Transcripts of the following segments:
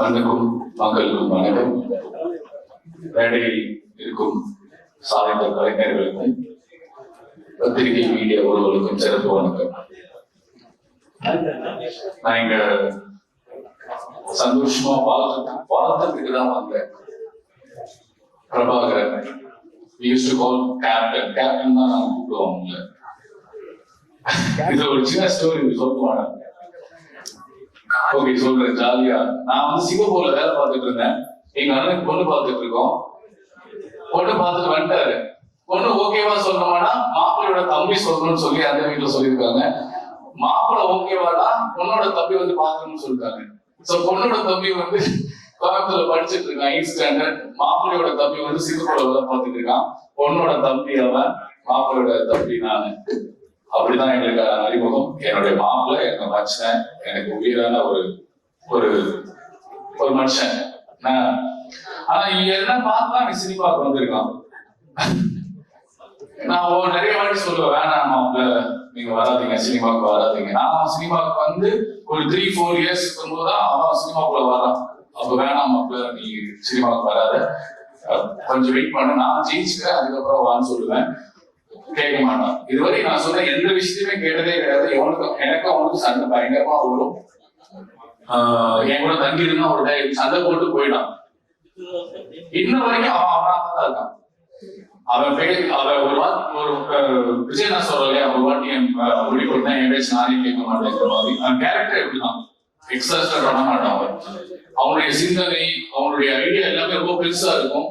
மண்ணுக்கும் மக்களுக்கும் வணக்கம். மேடையில் இருக்கும் சாதித்த கலைஞர்களுக்கும் பத்திரிகை மீடியா ஒருவருக்கும் சிறப்பு வணக்கம். நான் இங்க சந்தோஷமா வாழ்த்து வாழ்த்துறதுக்கு தான் வந்தேன். Prabhakaran use to call captain captain தான் நான் கூப்பிடுவோம் இது ஒரு சின்ன ஸ்டோரி சொல்லுவாங்க ஓகே சொல்றேன் ஜாலியா. நான் வந்து சிங்கப்பூர்ல வேலை பார்த்துட்டு இருந்தேன். எங்க அண்ணனுக்கு பொண்ணு பார்த்துட்டு இருக்கோம் பொண்ணு பார்த்துட்டு வந்துட்டாரு. பொண்ணு ஓகேவா சொல்லணும்னா மாப்பிள்ளையோட தம்பி சொல்லணும்னு சொல்லி அந்த வீட்டுல சொல்லியிருக்காங்க. மாப்பிள்ளை ஓகேவாடா பொண்ணோட தம்பி வந்து பாக்கணும்னு சொல்லிட்டாங்க. சோ பொண்ணோட தம்பி வந்து கோயம்புத்தூர்ல படிச்சுட்டு இருக்கான் எயிட் ஸ்டாண்டர்ட் மாப்பிள்ளையோட தம்பி வந்து சிங்கப்பூர்ல வேலை பார்த்துட்டு இருக்கான். பொண்ணோட தம்பி அவன் மாப்பிள்ளையோட தம்பி நானு. அப்படிதான் எங்களுக்கு அறிமுகம். என்னுடைய மாப்பிள்ளை எங்க மனுஷன் எனக்கு உயிரான ஒரு ஒரு ஒரு மனுஷன். ஆனா இங்க என்ன பார்த்தா நீ சினிமாவுக்கு வந்திருக்கான். நான் நிறைய வாட்டி சொல்லுவேன் வேணாம் மாப்பிள்ள நீங்க வராதீங்க சினிமாவுக்கு வராதீங்க. நான் சினிமாவுக்கு வந்து ஒரு த்ரீ ஃபோர் இயர்ஸ் இருக்கும்போதுதான் அவன் சினிமாக்குள்ள வரான். அப்ப வேணாம் மாப்பிள்ள நீ சினிமாவுக்கு வராத. கொஞ்சம் வெயிட் பண்ணு நான் ஜெயிச்சுக்கிறேன் அதுக்கப்புறம் வான்னு சொல்லுவேன். கேட்க மாட்டான் இதுவரை நான் சொன்ன எந்த விஷயத்தையுமே கேட்டதே கிடையாது. எவனுக்கு எனக்கு அவனுக்கு சண்டை பயங்கரமா வரும். ஆஹ் என் கூட தங்கி இருந்தா ஒரு டைம் சண்டை போட்டு போயிட்டான். இன்ன வரைக்கும் அவன் அவனாக தான் இருக்கான். அவன் பேர் அவன் ஒரு வாட்டி ஒரு அஹ், விஜய் நான் சொல்லலையா ஒரு வாட்டி என் அஹ், முடி என் பேச்சு நானே கேட்க மாட்டேங்கிற மாதிரி. அவன் கேரக்டர் எப்படிதான் எக்ஸாஸ்டர் பண்ண மாட்டான் அவன். அவனுடைய சிந்தனை அவனுடைய ஐடியா எல்லாமே ரொம்ப பெருசா இருக்கும்.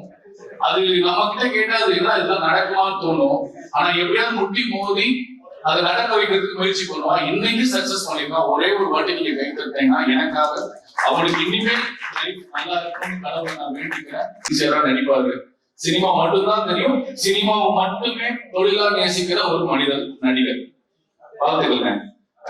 அது நம்மகிட்ட கேட்டா அது என்ன இதெல்லாம் நடக்குமான்னு தோணும். ஆனா எப்படியாவது முட்டி மோதி அதை நடக்க வைக்கிறதுக்கு முயற்சி பண்ணுவான் இன்னைக்கு சக்சஸ் பண்ணிருக்கான் ஒரே ஒரு வாட்டி நீங்க கை தட்டீங்கன்னா எனக்காக அவனுக்கு இனிமேல் நல்லா இருக்கும் கடவுள் நான் வேண்டிக்கிறேன். சின்சியரா நடிப்பாரு. சினிமா மட்டும்தான் தெரியும். சினிமாவை மட்டுமே தொழிலா நேசிக்கிற ஒரு மனிதர் நடிகர். வாழ்த்துக்கள்ங்க.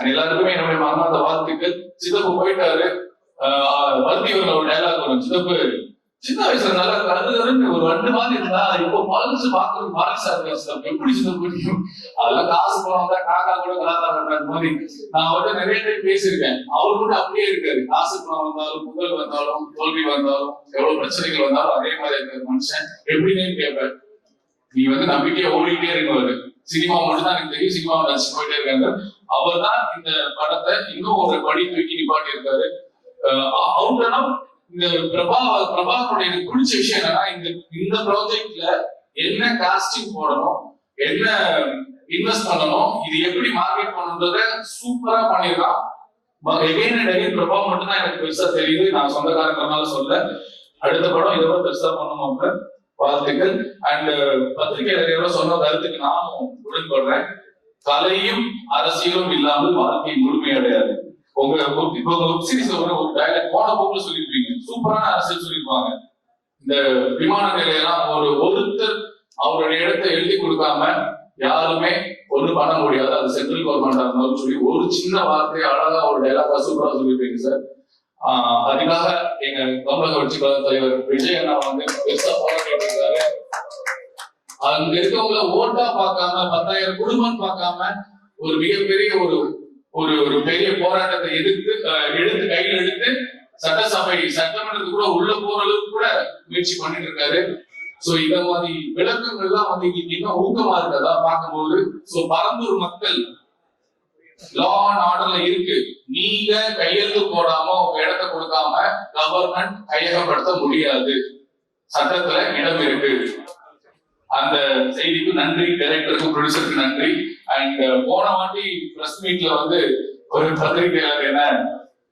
எல்லாருக்குமே என்னுடைய மனமார்ந்த வாழ்த்துக்கள். சிதப்பு போயிட்டாரு. ஆஹ் ஒரு டைலாக் வரும். சிதப்பு சின்ன வயசுல நல்லா கருதுன்னு ஒரு ரெண்டு மாதிரி இருந்தா இப்போ பழசு பார்க்கறது பழசா இருக்கு எப்படி சொல்ல முடியும் அதெல்லாம் காசு பணம் தான் காக்கா கூட கலாச்சாரம் மாதிரி. நான் அவர்கிட்ட நிறைய டைம் பேசியிருக்கேன். அவரு கூட அப்படியே இருக்காரு. காசு பணம் வந்தாலும் புகழ் வந்தாலும் தோல்வி வந்தாலும் எவ்வளவு பிரச்சனைகள் வந்தாலும் அதே மாதிரி இருக்காரு மனுஷன். எப்படின்னு கேட்பாரு. நீ வந்து நம்பிக்கையை ஓடிக்கிட்டே இருக்கவர் சினிமா மட்டும் தான் எனக்கு தெரியும். சினிமாவை ரசிச்சு போயிட்டே இருக்காங்க அவர் தான் இந்த படத்தை இன்னும் ஒரு படி தூக்கி நிப்பாட்டி இருக்காரு அவங்க இந்த பிரபா பிரபாகருடைய எனக்கு பிடிச்ச விஷயம் என்னன்னா இந்த இந்த ப்ராஜெக்ட்ல என்ன காஸ்டிங் போடணும் என்ன இன்வெஸ்ட் பண்ணணும் இது எப்படி மார்க்கெட் பண்ணணுன்றத சூப்பரா பண்ணிடலாம். எகைன் அண்ட் அகைன் பிரபா மட்டும் தான் எனக்கு பெருசா தெரியுது. நான் சொந்தக்காரங்கிறனால சொல்ல. அடுத்த படம் இதை விட பெருசா பண்ணணும் வாழ்த்துக்கள். அண்ட் பத்திரிகையாளர் சொன்ன கருத்துக்கு நானும் உடன்படுறேன் கலையும் அரசியலும் இல்லாமல் வாழ்க்கை முழுமையடையாது. உங்க web- இப்ப உங்க வெப்சீரிஸ் ஒரு டைலாக் டயலாக் போன போக்குல சொல்லிருப்பீங்க சூப்பரான அரசியல் சொல்லிருப்பாங்க இந்த விமான நிலையெல்லாம் ஒரு ஒருத்தர் அவருடைய இடத்தை எழுதி கொடுக்காம யாருமே ஒண்ணு பண்ண முடியாது. அது சென்ட்ரல் கவர்மெண்டா இருந்தாலும் சொல்லி ஒரு சின்ன வார்த்தை அழகா ஒரு டைலாக சூப்பரா சொல்லியிருப்பீங்க சார் ஆஹ் அதுக்காக எங்க தமிழக கட்சி தலைவர் விஜய் அண்ணா வந்து பெருசா போராடிட்டு இருக்காரு அங்க இருக்கவங்கள ஓட்டா பார்க்காம பத்தாயிரம் குடும்பம் பார்க்காம ஒரு மிகப்பெரிய ஒரு ஒரு ஒரு பெரிய போராட்டத்தை எதிர்த்து எடுத்து கையில் எடுத்து சட்டசபை சட்டமன்றத்துக்கு கூட உள்ள போற அளவுக்கு கூட முயற்சி பண்ணிட்டு இருக்காரு. சோ இந்த மாதிரி விளக்கங்கள்லாம் வந்து இன்னைக்கு இன்னும் ஊக்கமா இருக்கதா பார்க்கும்போது சோ பரந்தூர் மக்கள் லா அண்ட் ஆர்டர்ல இருக்கு. நீங்க கையெழுத்து போடாம உங்க இடத்தை கொடுக்காம கவர்மெண்ட் கையகப்படுத்த முடியாது. சட்டத்துல இடம் இருக்கு. அந்த செய்திக்கு நன்றி டைரக்டருக்கு ப்ரொடியூசருக்கு நன்றி. அண்ட் போன வாட்டி பிரஸ் மீட்ல வந்து ஒரு பத்திரிகையாளர் என்ன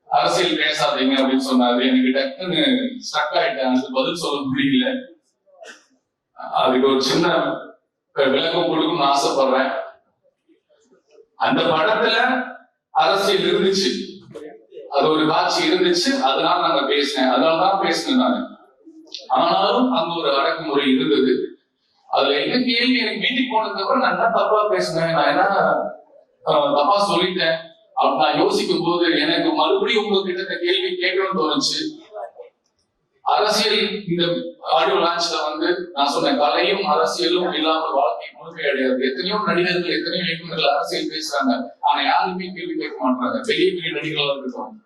அரசியல் பேசாதீங்க அப்படின்னு சொன்னாரு. எனக்கு டக்குன்னு ஸ்டக் ஆயிட்டேன். அதுக்கு பதில் சொல்ல முடியல. அதுக்கு ஒரு சின்ன விளக்கம் கொடுக்கணும்னு ஆசைப்படுறேன். அந்த படத்துல அரசியல் இருந்துச்சு. அது ஒரு காட்சி இருந்துச்சு. அதனால நாங்க பேசினேன். அதனாலதான் பேசினேன் நானு. ஆனாலும் அங்க ஒரு அடக்குமுறை இருந்தது. அதுல என்ன கேள்வி? எனக்கு வீட்டுக்கு போனதுக்கு அப்புறம் நான் என்ன தப்பா பேசினேன்? நான் என்ன தப்பா சொல்லிட்டேன்? அப்படி நான் யோசிக்கும் போது எனக்கு மறுபடியும் உங்ககிட்ட இந்த கேள்வி கேட்கணும்னு தோணுச்சு. அரசியல் இந்த ஆடியோ லான்ச்ல வந்து நான் சொன்ன கலையும் அரசியலும் இல்லாமல் வாழ்க்கை முழுமை அடையாது. எத்தனையோ நடிகர்கள் எத்தனையோ இயக்குநர்கள் அரசியல் பேசுறாங்க. ஆனா யாருமே கேள்வி கேட்க மாட்டாங்க. பெரிய பெரிய நடிகர்களா இருக்கட்டும்.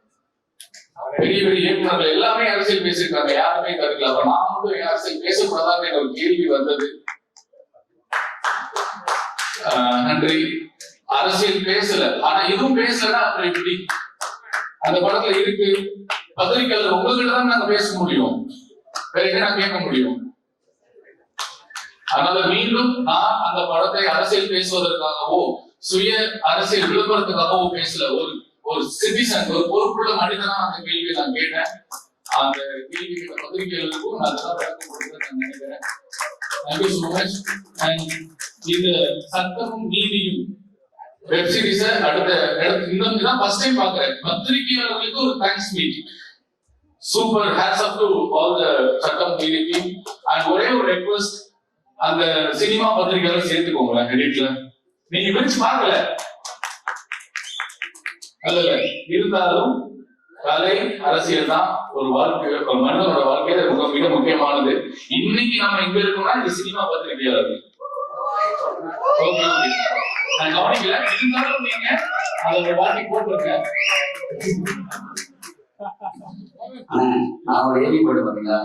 பெரிய பெரிய இயக்குநர்கள் எல்லாமே அரசியல் பேசியிருக்காங்க. யாருமே கருக்கல அப்ப நான் மட்டும் அரசியல் பேசக்கூடாதான்னு எனக்கு ஒரு கேள்வி வந்தது. ஆஹ் நன்றி. அரசியல் பேசல. ஆனா இதுவும் பேசலன்னா அப்புறம் எப்படி? அந்த படத்துல இருக்கு. பத்திரிகையாளர் உங்ககிட்ட தான் நாங்க பேச முடியும். வேற எங்க நான் கேட்க முடியும்? அதனால மீண்டும் நான் அந்த படத்தை அரசியல் பேசுவதற்காகவோ சுய அரசியல் விளம்பரத்துக்காகவோ பேசல. ஒரு ஒரு சிட்டிசன் ஒரு பொறுப்புள்ள மனிதனா அந்த கேள்வியை நான் கேட்டேன். அந்த கேள்வி கேட்ட பத்திரிகையாளருக்கும் நான் அதெல்லாம் விளக்கம் கொடுக்க நினைக்கிறேன். தேங்க்யூ ஸோ மச் அண்ட் இந்த சட்டமும் நீதியும் வெப் சீரிஸ அடுத்த இடத்து இந்த தான் ஃபர்ஸ்ட் டைம் பாக்குறேன். பத்திரிகையாளர்களுக்கு ஒரு thanks meeting super hats off to all the சட்டம் பிஜேபி அண்ட் ஒரே ஒரு ரெக்வஸ்ட் அந்த சினிமா பத்திரிகையாளர் சேர்த்துக்கோங்களேன் எடிட்ல நீங்க பிரிச்சு பார்க்கல. அல்ல இல்ல இருந்தாலும் கலை அரசியல் தான் ஒரு வாழ்க்கை ஒரு மனிதனோட வாழ்க்கையில மிக மிக முக்கியமானது. இன்னைக்கு நம்ம எங்க இருக்கோம்னா இந்த சினிமா பத்திரிகையாளர்கள். நான் கவனிக்கல. இருந்தாலும் நீங்க அதை ஒரு வாட்டி போட்டிருக்க ஆனா நான் ஒரு ஏவி போட்டு பாத்தீங்களா?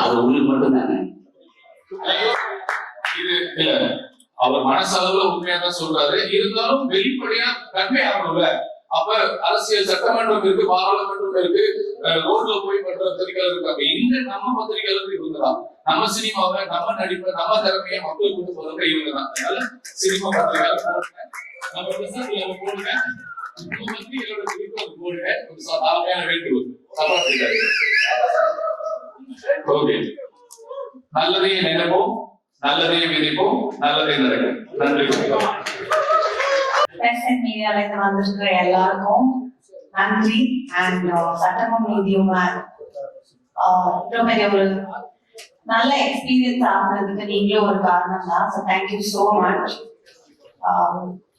அது உங்களுக்கு மட்டும் தானே? இது இல்ல அவர் மனசளவுல உண்மையா தான் சொல்றாரு. இருந்தாலும் வெளிப்படையா கன்வே ஆகணும்ல அப்ப அரசியல் சட்டமன்றம் இருக்கு பாராளுமன்றம் இருக்கு ரோட்ல போய் பண்ற பத்திரிகையாளர் இருக்காங்க இங்க நம்ம பத்திரிகையாளர் இவங்கதான் நம்ம சினிமாவை நம்ம நடிப்பை நம்ம திறமையை மக்களுக்கு கொண்டு போறப்ப இவங்க தான். அதனால சினிமா பத்திரிகையாளர் போடுங்க. நம்ம பிரசன்ட்ல போடுங்க. உங்க பத்திரிகையாளர் குறித்து போடுங்க. ஒரு சாதாரண வேண்டுகோள். ஓகே. நல்லதையே நினைப்போம் நல்லதையே விதிப்போம் நல்லதே நடக்கும். நன்றி. பிரஸ் வந்திருக்கிற எல்லாருக்கும் நன்றி. அண்ட் uh, சட்டமும் நீதியும் ஆஹ் uh, பெரிய ஒரு நல்ல எக்ஸ்பீரியன்ஸ் ஆகுறதுக்கு நீங்களும் ஒரு காரணம் தான் so thank you so much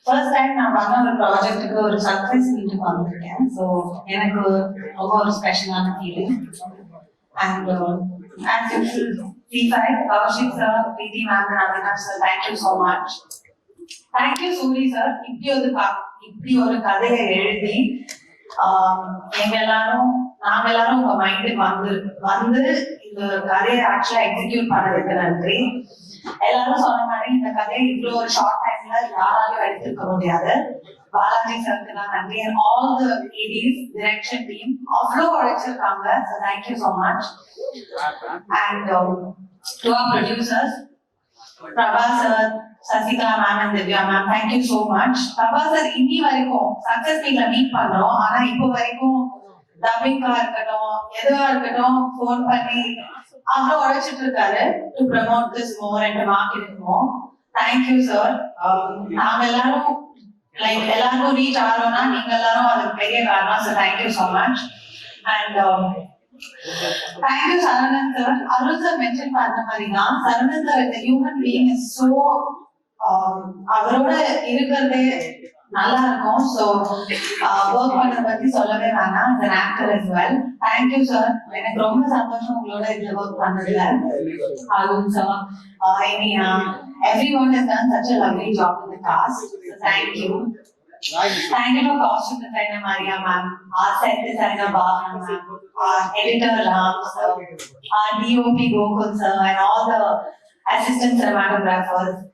first time நான் பண்ண ஒரு ப்ராஜெக்ட்டுக்கு ஒரு சர்ப்ரைஸ் மீட்டுக்கு வந்திருக்கேன். ஸோ எனக்கு ரொம்ப ஒரு ஸ்பெஷலான feeling and and three five Kaushik sir PT ma'am Avinash sir thank you so much thank you Suri sir இப்படி ஒரு இப்படி ஒரு கதையை எழுதி எங்க எல்லாரும் நாங்க எல்லாரும் உங்க மைண்டுக்கு வந்து வந்து இந்த கதையை ஆக்சுவலா எக்ஸிக்யூட் பண்ணதுக்கு நன்றி. எல்லாரும் சொன்ன மாதிரி இந்த கதையை இவ்வளவு ஒரு ஷார்ட் டைம்ல யாராலும் எடுத்திருக்க முடியாது. பாலாஜி சருக்கு தான் நன்றி. All the ADs direction team அவ்வளோ உழைச்சிருக்காங்க. So thank you so much and to our producers Prabha sir Sasikala ma'am and Divya ma'am thank you so much Prabha sir இன்னி வரைக்கும் சக்சஸ் மீட்ல மீட் பண்றோம் ஆனா இப்போ வரைக்கும் டப்பிங்கா இருக்கட்டும் எதுவா இருக்கட்டும் ஃபோன் பண்ணி அவ்வளோ உழைச்சிட்டு இருக்காரு to promote this more and market more thank you sir நாங்க எல்லாரும் லைக் எல்லாருக்கும் ரீச் ஆகிறோம்னா நீங்க எல்லாரும் அதுக்கு பெரிய காரணம். Sir thank you so much and thank you Saravanan sir Arun sir mention பண்ண மாதிரி தான் சரவணன் சார் இந்த ஹியூமன் பீயிங் இஸ் சோ அவரோட இருக்கிறதே நல்லா இருக்கும் ஸோ ஒர்க் uh, பண்ணதை பத்தி சொல்லவே வேணாம். அந்த actor actor well thank you sir எனக்கு ரொம்ப சந்தோஷம் உங்களோட இதுல ஒர்க் பண்ணதுல. Arun sir uh, Iniya everyone has done such a lovely job in the cast thank you Thank you to costume designer Maria ma'am, our set designer Bhavana ma'am, our editor Ram sir, our DOP Gokul sir, and all the assistant cinematographers.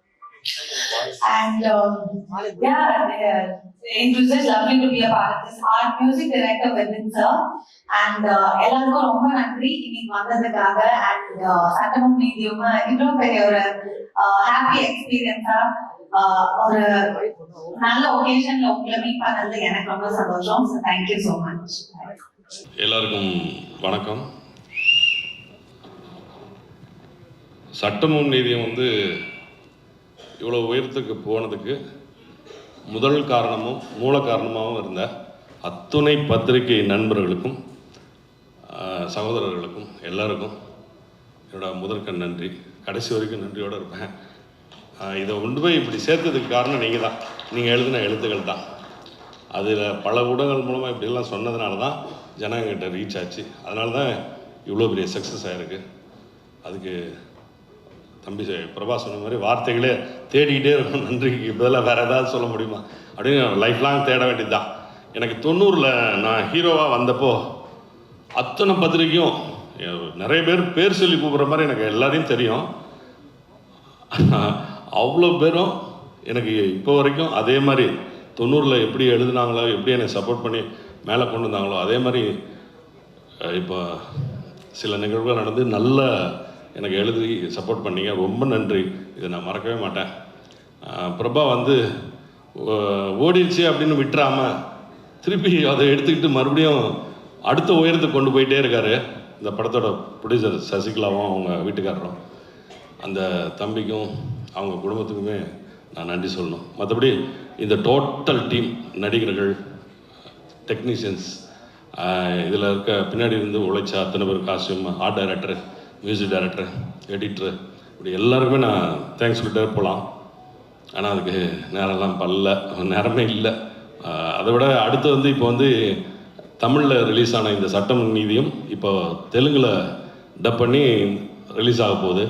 And um, yeah, they- it was just lovely to be a part of this. Our music director Vipin sir, and uh, எல்லாருக்கும் ரொம்ப நன்றி இன்னைக்கு வந்ததுக்காக and சட்டமும் நீதியும் இவ்வளோ பெரிய ஒரு happy எக்ஸ்பீரியன்ஸா ஒரு நல்ல ஒகேஷன்ல உங்களை மீட் பண்ணது எனக்கு ரொம்ப சந்தோஷம் ஸோ தேங்க்யூ ஸோ மச் எல்லாருக்கும் வணக்கம் சட்டமும் நீதியும் வந்து இவ்வளோ உயரத்துக்கு போனதுக்கு முதல் காரணமும் மூல காரணமாகவும் இருந்த அத்துணை பத்திரிகை நண்பர்களுக்கும் ஆஹ், சகோதரர்களுக்கும் எல்லாருக்கும் என்னோட முதற்கண் நன்றி. கடைசி வரைக்கும் நன்றியோடு இருப்பேன். இதை கொண்டு போய் இப்படி சேர்த்ததுக்கு காரணம் நீங்கள் தான் நீங்கள் எழுதின எழுத்துக்கள் தான். அதில் பல ஊடகங்கள் மூலமாக இப்படிலாம் சொன்னதுனால தான் ஜனங்கிட்ட ரீச் ஆச்சு. அதனால தான் இவ்வளோ பெரிய சக்ஸஸ் ஆகிருக்கு அதுக்கு தம்பி பிரபா சொன்ன மாதிரி வார்த்தைகளே தேடிக்கிட்டே இருக்கும் நன்றிக்கு பதிலாக வேறு ஏதாவது சொல்ல முடியுமா? அப்படின்னு லைஃப் லாங் தேட வேண்டியது தான் எனக்கு தொண்ணூறில் நான் ஹீரோவாக வந்தப்போ அத்தனை பத்திரிக்கையும் நிறைய பேர் பேர் சொல்லி கூப்பிட்ற மாதிரி எனக்கு எல்லாரையும் தெரியும். அவ்வளோ பேரும் எனக்கு இப்போ வரைக்கும் அதே மாதிரி தொண்ணூறில் எப்படி எழுதுனாங்களோ எப்படி என்னை சப்போர்ட் பண்ணி மேலே கொண்டு வந்தாங்களோ அதே மாதிரி இப்போ சில நிகழ்வுகள் நடந்து நல்ல எனக்கு எழுதி சப்போர்ட் பண்ணீங்க. ரொம்ப நன்றி. இதை நான் மறக்கவே மாட்டேன். பிரபா வந்து ஓடிடுச்சு அப்படின்னு விட்டுறாமல் திருப்பி அதை எடுத்துக்கிட்டு மறுபடியும் அடுத்த உயரத்தை கொண்டு போயிட்டே இருக்காரு. இந்த படத்தோட ப்ரொடியூசர் சசிகலாவும் அவங்க வீட்டுக்காரரும். அந்த தம்பிக்கும் அவங்க குடும்பத்துக்குமே நான் நன்றி சொல்லணும். மற்றபடி இந்த டோட்டல் டீம் நடிகர்கள் டெக்னீஷியன்ஸ் இதில் இருக்க பின்னாடி இருந்து உழைச்ச அத்தனை பேர் costume art director music director editor இப்படி எல்லாருக்குமே நான் தேங்க்ஸ் சொல்லிட்டே போகலாம் ஆனால் அதுக்கு நேரம்லாம் பல்ல நேரமே இல்லை. அதை விட அடுத்து வந்து இப்போ வந்து தமிழில் ரிலீஸ் ஆன இந்த சட்டம் நீதியும் இப்போ தெலுங்கில் டப் பண்ணி ரிலீஸ் ஆக போகுது.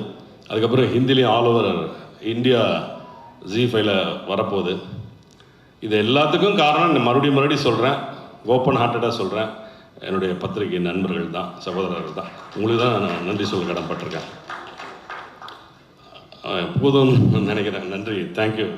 அதுக்கப்புறம் ஹிந்திலையும் ஆல் ஓவர் இந்தியா ஜி ஃபைவ்ல வரப்போகுது. இது எல்லாத்துக்கும் காரணம் நான் மறுபடியும் மறுபடியும் சொல்கிறேன் ஓப்பன் ஹார்ட்டடாக சொல்கிறேன் என்னுடைய பத்திரிகை நண்பர்கள் தான் சகோதரர்கள் தான். உங்களுக்கு தான் நான் நன்றி சொல்ல கடன்பட்டிருக்கேன் அஹ் நினைக்கிறேன். நன்றி. தேங்க்யூ